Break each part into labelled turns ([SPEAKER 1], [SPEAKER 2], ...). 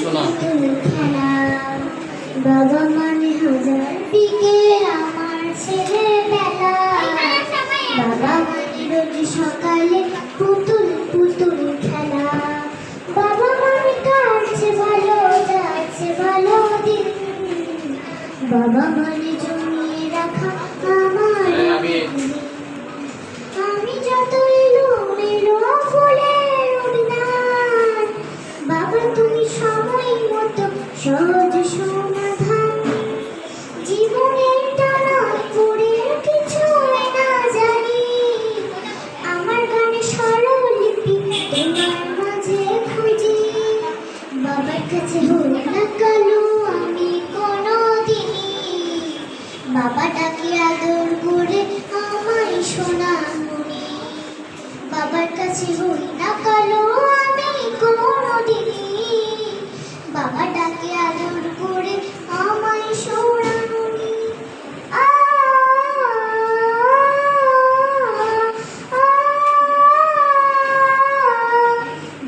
[SPEAKER 1] শোনো।
[SPEAKER 2] বাবা মানে হাজার বিকেল আমার ছেলেবেলা বাবা মানে সকালে পুতুল পুতুল খেলা বাবা মানে কাটছে ভালো যাচ্ছে ভালো বাবা মানে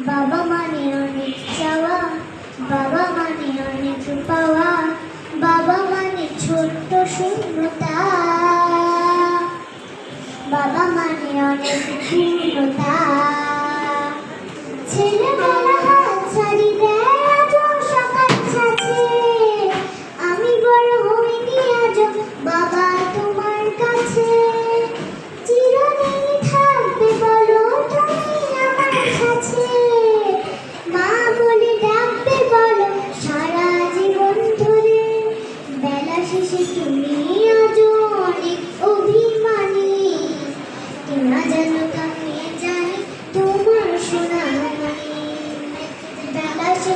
[SPEAKER 2] বাবা মনি মানে চাওয়া বাবা মানে অনেক পাওয়া বাবা মানে ছোট্ট শূন্যতা মানে অনেক পূর্ণতা ছেলেবেলা হাত ছাড়ি দেয় আজও সকাল ছাঁচে আমি বড় হইনি আজও বাবা তোমার কাছে চিরদিন থাকবে বলো তুমি আমার কাছে মা বলে ডাকবে বলো সারা জীবন ধরে বেলা শেষে তুমি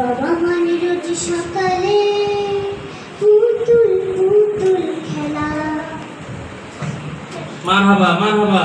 [SPEAKER 2] বাবা মানে রোজ সকালে পুতুল পুতুল খেলা।
[SPEAKER 3] মারহাবা মারহাবা।